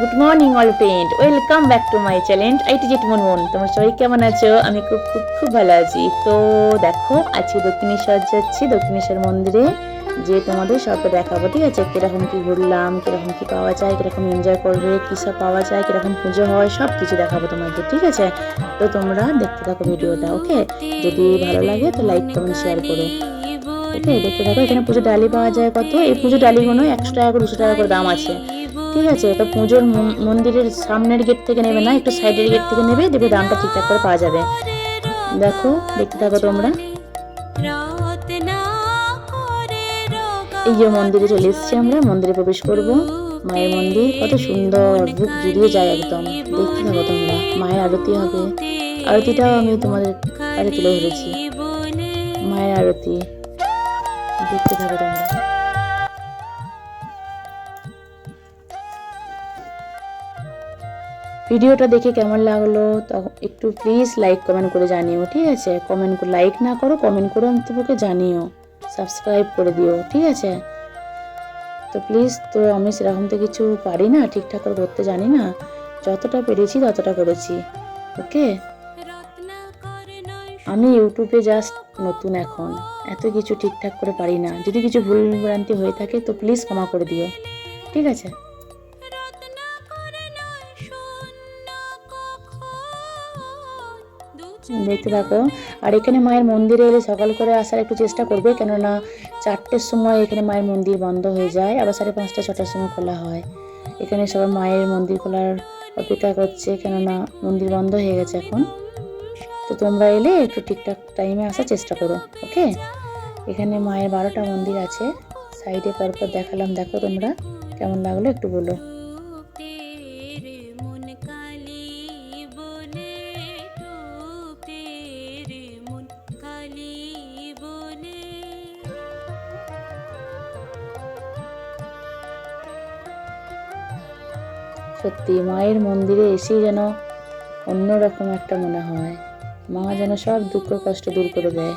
Good morning all friend welcome back to my challenge IT মন মন তোমরা সবাই কেমন আছো? আমি খুব খুব খুব ভালো আছি। তো দেখো, আজকে দক্ষিণেশ্বর যাচ্ছি। দক্ষিণেশ্বর মন্দিরে যে তোমাদের সবটা দেখাবো, ঠিক আছে? কীরকম কী ঘুরলাম, কীরকম কী পাওয়া যায়, কীরকম এনজয় করবে, কী সব পাওয়া যায়, কীরকম পুজো হয় সব কিছু দেখাবো তোমাদের, ঠিক আছে? তো তোমরা দেখতে থাকো ভিডিওটা, ওকে? যদি ভালো লাগে, তো লাইক কমেন্ট শেয়ার করো, ওকে? দেখতে থাকো, এখানে পুজো ডালি পাওয়া যায় কত? এই পুজো ডালিগুলো একশো টাকা করে, দুশো টাকা করে দাম আছে। ঠিক আছে তো পুজোর মন্দিরের সামনের গেট থেকে নেবে না, একটু সাইডের গেট থেকে নেবে, দেখবে দামটা ঠিকঠাক করে পাওয়া যাবে। দেখো, দেখতে থাকো তোমরা। এই যে মন্দিরে চলে এসেছি আমরা, মন্দিরে প্রবেশ করব। মায়ের মন্দির, কত সুন্দর বুক জুড়িয়ে যায় একদম। দেখতে থাকো তোমরা, মায়ের আরতি হবে। আরতিটাও আমি তোমাদের কাছে তুলে ধরেছি। মায়ের আরতি। দেখতে থাকো তোমরা। ভিডিওটা দেখে কেমন লাগল তখন একটু প্লিজ লাইক কমেন্ট করে জানিও, ঠিক আছে? কমেন্ট লাইক না করো কমেন্ট করে অন্তপক্ষে জানিও সাবস্ক্রাইব করে দিও, ঠিক আছে? তো প্লিজ তো আমি সেরকম তো কিছু পারি না, ঠিকঠাক করে করতে জানি না, যতটা পেরেছি ততটা করেছি ওকে আমি ইউটিউবে জাস্ট নতুন এখন, এত কিছু ঠিকঠাক করে পারি না, যদি কিছু ভুল ভ্রান্তি হয়ে থাকে তো প্লিজ ক্ষমা করে দিও, ঠিক আছে? দেখতে থাকো। আর এখানে মায়ের মন্দিরে এলে সকাল করে আসার একটু চেষ্টা করবে, কেননা চারটের সময় এখানে মায়ের মন্দির বন্ধ হয়ে যায়, আবার সাড়ে পাঁচটা, ছটার সময় খোলা হয়। এখানে সবাই মায়ের মন্দির খোলার অপেক্ষা করছে, কেননা মন্দির বন্ধ হয়ে গেছে এখন। তো তোমরা এলে একটু ঠিকঠাক টাইমে আসার চেষ্টা করো, ওকে? এখানে মায়ের বারোটা মন্দির আছে সাইডে পরপর দেখালাম, দেখো তোমরা, কেমন লাগল একটু বলো। সত্যি মায়ের মন্দিরে এসেই যেন অন্যরকম একটা মনে হয়। মা যেন সব দুঃখ কষ্ট দূর করে দেয়।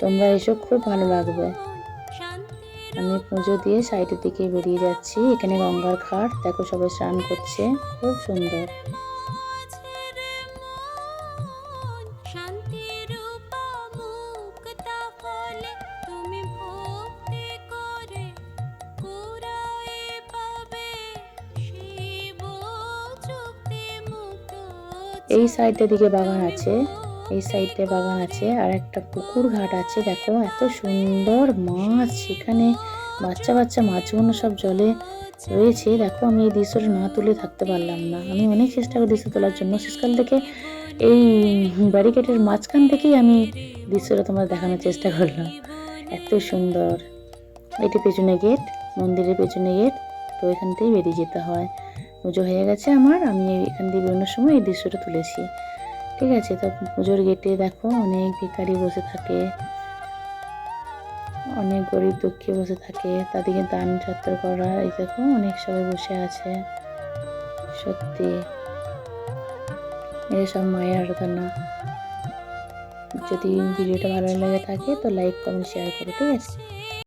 তোমরা এসব খুব ভালো লাগবে। আমি পুজো দিয়ে সাইডের দিকে বেরিয়ে যাচ্ছি। এখানে গঙ্গার ঘাট। দেখো সবাই স্নান করছে। খুব সুন্দর। এই সাইডের দিকে বাগান আছে, এই সাইডে বাগান আছে, আর একটা পুকুর ঘাট আছে, দেখো এত সুন্দর মাছ সেখানে বাচ্চা বাচ্চা মাছগুলো সব জলে রয়েছে, দেখো আমি এই দৃশ্যটা না তুলে থাকতে পারলাম না। আমি অনেক চেষ্টা করি দৃশ্য তোলার জন্য, শেষকাল থেকে এই ব্যারিকেডের মাঝখান থেকেই আমি দৃশ্যটা তোমার দেখানোর চেষ্টা করলাম। এত সুন্দর। এটি পেছনে গেট, মন্দিরের পেছনে গেট, তো এখান থেকেই বেরিয়ে যেতে হয়। পুজো হয়ে গেছে আমার, আমি এখান দিয়ে বেরোনোর সময় এই দৃশ্যটা তুলেছি। ঠিক আছে, তো পুজোর গেটে দেখো অনেক ভিখারি বসে থাকে, অনেক গরিব দুঃখী বসে থাকে তাদেরকে দান ছাত্র করা, এই দেখো অনেক সবাই বসে আছে। সত্যি এই সব মায়ের আরাধনা। যদি ভিডিওটা ভালো লেগে থাকে তো লাইক কমেন্ট শেয়ার করো, ঠিক আছে?